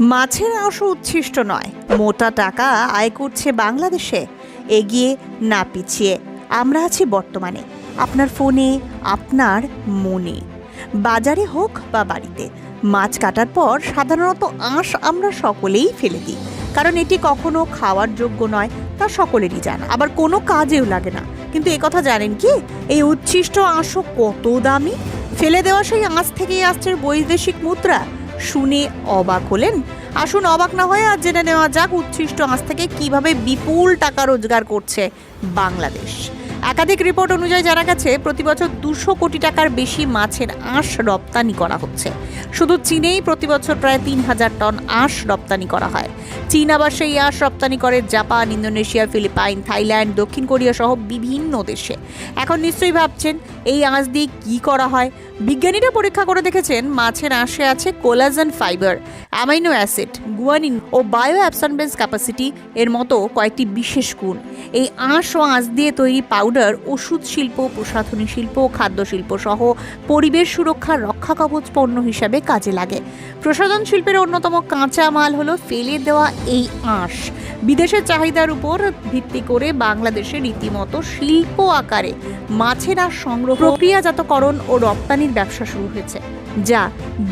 মাছের আঁশও উচ্ছিষ্ট নয়। মোটা টাকা আয় করছে বাংলাদেশে। এগিয়ে না পিছিয়ে। আমরা আছি বর্তমানে। আপনার ফোনে, আপনার মনে। বাজারে হোক বা বাড়িতে। মাছ কাটার পর সাধারণত আঁশ আমরা সকলেই ফেলে দিই। কারণ এটি কখনো খাওয়ার যোগ্য নয়, তা সকলেরই জানা। আবার কোনো কাজেও লাগে না। কিন্তু কথা জানেন কি? এই উচ্ছিষ্ট আঁশও কত দামি? ফেলে দেওয়া সেই আঁশ থেকেই আসছে বৈদেশিক মুদ্রা। শুনে অবাক হলেন। আসুন, অবাক না হয়ে আজ জেনে নেওয়া যাক উচ্ছিষ্ট আঁশ থেকে কীভাবে বিপুল টাকা রোজগার করছে বাংলাদেশ। একাধিক রিপোর্ট অনুযায়ী জানা গেছে, প্রতি বছর দুশো কোটি টাকার বেশি মাছের আঁশ রপ্তানি করা হচ্ছে। শুধু চীনেই প্রতি বছর প্রায় তিন হাজার টন আঁশ রপ্তানি করা হয়। চীন আবার সেই আঁশ রপ্তানি করে জাপান, ইন্দোনেশিয়া, ফিলিপাইন, থাইল্যান্ড, দক্ষিণ কোরিয়া সহ বিভিন্ন দেশে। এখন নিশ্চয়ই ভাবছেন এই আঁশ দিয়ে কী করা হয়? বিজ্ঞানীরা পরীক্ষা করে দেখেছেন, মাছের আঁশে আছে collagen fibre, amino acid, guanine ও বায়ো অ্যাবসনবেন্স ক্যাপাসিটি এর মতো কয়েকটি বিশেষ গুণ। এই আঁশ ও আঁশ দিয়ে তৈরি পাউডার ওষুধ শিল্প, প্রসাধনী শিল্প, খাদ্য শিল্প সহ পরিবেশ সুরক্ষার রক্ষা কবচ পণ্য হিসাবে কাজে লাগে। প্রসাধন শিল্পের অন্যতম কাঁচা মাল হলো ফেলে দেওয়া এই আঁশ। বিদেশের চাহিদার উপর ভিত্তি করে বাংলাদেশে রীতিমতো শিল্প আকারে মাছের আঁশ সংগ্রহ প্রক্রিয়াজাতকরণ ও রপ্তানির ব্যবসা শুরু হয়েছে, যা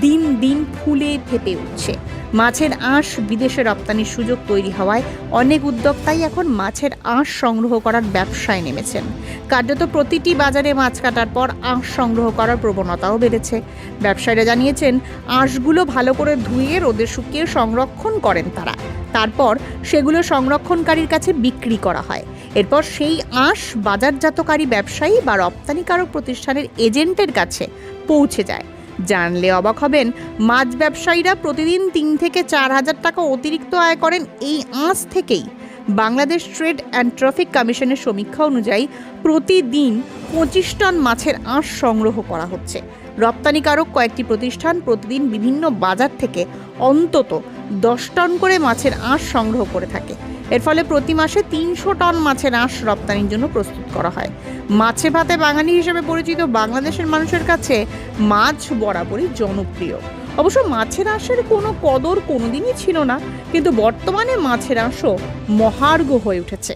দিন দিন ফুলে ফেপে উঠছে। মাছের আঁশ বিদেশে রপ্তানির সুযোগ তৈরি হওয়ায় অনেক উদ্যোক্তাই এখন মাছের আঁশ সংগ্রহ করার ব্যবসায় নেমেছেন। কার্যত প্রতিটি বাজারে মাছ কাটার পর আঁশ সংগ্রহ করার প্রবণতাও বেড়েছে। ব্যবসায়ীরা জানিয়েছেন, আঁশগুলো ভালো করে ধুয়ে রোদে শুকিয়ে সংরক্ষণ করেন তারা। তারপর সেগুলো সংরক্ষণকারীর কাছে বিক্রি করা হয়। এরপর সেই আঁশ বাজারজাতকারী ব্যবসায়ী বা রপ্তানিকারক প্রতিষ্ঠানের এজেন্টের কাছে পৌঁছে যায়। জানলে অবাক হবেন, মাছ ব্যবসায়ীরা প্রতিদিন তিন থেকে চার হাজার টাকা অতিরিক্ত আয় করেন এই আঁশ থেকেই। বাংলাদেশ ট্রেড অ্যান্ড ট্রাফিক কমিশনের সমীক্ষা অনুযায়ী প্রতিদিন পঁচিশ টন মাছের আঁশ সংগ্রহ করা হচ্ছে। রপ্তানিকারক কয়েকটি প্রতিষ্ঠান প্রতিদিন বিভিন্ন বাজার থেকে অন্তত দশ টন করে মাছের আঁশ সংগ্রহ করে থাকে। এর ফলে প্রতি মাসে তিনশো টন মাছের আঁশ রপ্তানির জন্য প্রস্তুত করা হয়। মাছে ভাতে বাঙালি হিসেবে পরিচিত বাংলাদেশের মানুষের কাছে মাছ বরাবরই জনপ্রিয়। অবশ্য মাছের আঁশের কোনো কদর কোনোদিনই ছিল না, কিন্তু বর্তমানে মাছের আঁশও মহার্ঘ হয়ে উঠেছে।